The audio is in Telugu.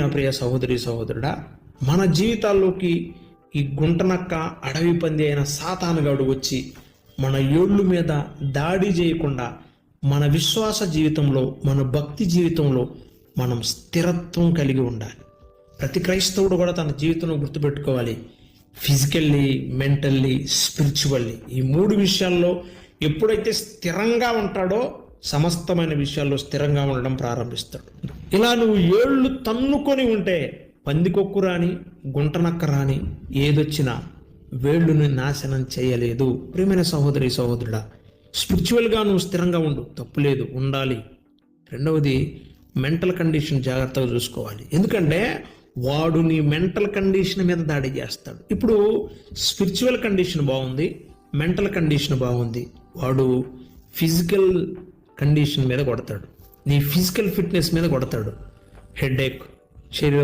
నా ప్రియ సహోదరి సహోదరుడా మన జీవితాల్లోకి ఈ గుంటనక్క అడవి పంది అయిన సాతానుగాడు వచ్చి మన ఏళ్ళు మీద దాడి చేయకుండా మన విశ్వాస జీవితంలో మన భక్తి జీవితంలో మనం స్థిరత్వం కలిగి ఉండాలి. ప్రతి క్రైస్తవుడు కూడా తన జీవితంలో గుర్తుపెట్టుకోవాలి. ఫిజికల్లీ మెంటల్లీ స్పిరిచువల్లీ ఈ మూడు విషయాల్లో ఎప్పుడైతే స్థిరంగా ఉంటాడో సమస్తమైన విషయాల్లో స్థిరంగా ఉండడం ప్రారంభిస్తాడు. ఇలా నువ్వు ఏళ్ళు తన్నుకొని ఉంటే పందికొక్కు రాని గుంటనక్క రాని ఏదొచ్చినా వేళ్ళుని నాశనం చేయలేదు. ప్రియమైన సహోదరి సహోదరుడా స్పిరిచువల్గా నువ్వు స్థిరంగా ఉండు. తప్పులేదు ఉండాలి. రెండవది మెంటల్ కండిషన్ జాగ్రత్తగా చూసుకోవాలి. ఎందుకంటే వాడు నీ మెంటల్ కండిషన్ మీద దాడి చేస్తాడు. ఇప్పుడు స్పిరిచువల్ కండిషన్ బాగుంది మెంటల్ కండిషన్ బాగుంది. వాడు ఫిజికల్ కండిషన్ మీద కొడతాడు. నీ ఫిజికల్ ఫిట్నెస్ మీద కొడతాడు. హెడేక్ శరీర